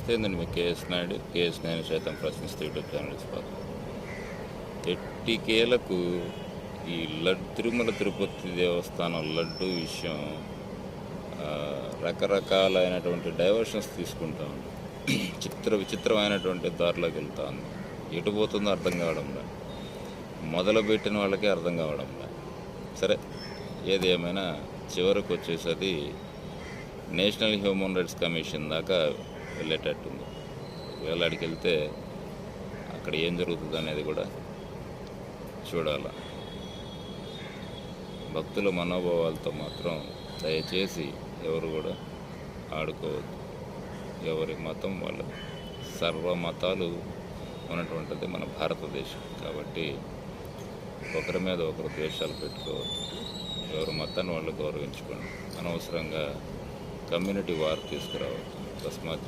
ప్రశ్నిస్తే ఏంటండి మీ కేఎస్ నాయుడు కేఎస్ నాయుడు సైతం ప్రశ్నిస్తే యూట్యూబ్ ఛానల్స్ పాత్ర ఎట్టికేలకు ఈ లడ్ తిరుమల తిరుపతి దేవస్థానం లడ్డు విషయం రకరకాలైనటువంటి డైవర్షన్స్ తీసుకుంటా ఉంది. చిత్ర విచిత్రమైనటువంటి దారిలోకి వెళ్తా ఉంది. ఎటు పోతుందో అర్థం కావడంలా మొదలుపెట్టిన వాళ్ళకి అర్థం కావడంలా సరే ఏది ఏమైనా చివరకు వచ్చేసరి నేషనల్ హ్యూమన్ రైట్స్ కమిషన్ దాకా వెళ్ళేటట్టుంది. ఒకవేళ అడిగి వెళ్తే అక్కడ ఏం జరుగుతుంది అనేది కూడా చూడాల. భక్తుల మనోభావాలతో మాత్రం దయచేసి ఎవరు కూడా ఆడుకోవద్దు. ఎవరి మతం వాళ్ళ సర్వ మతాలు ఉన్నటువంటిది మన భారతదేశం. కాబట్టి ఒకరి మీద ఒకరు ద్వేషాలు పెట్టుకోవద్దు. ఎవరి మతాన్ని వాళ్ళు గౌరవించుకోండి. అనవసరంగా కమ్యూనిటీ వార్ తీసుకురావద్దు. తస్మాత్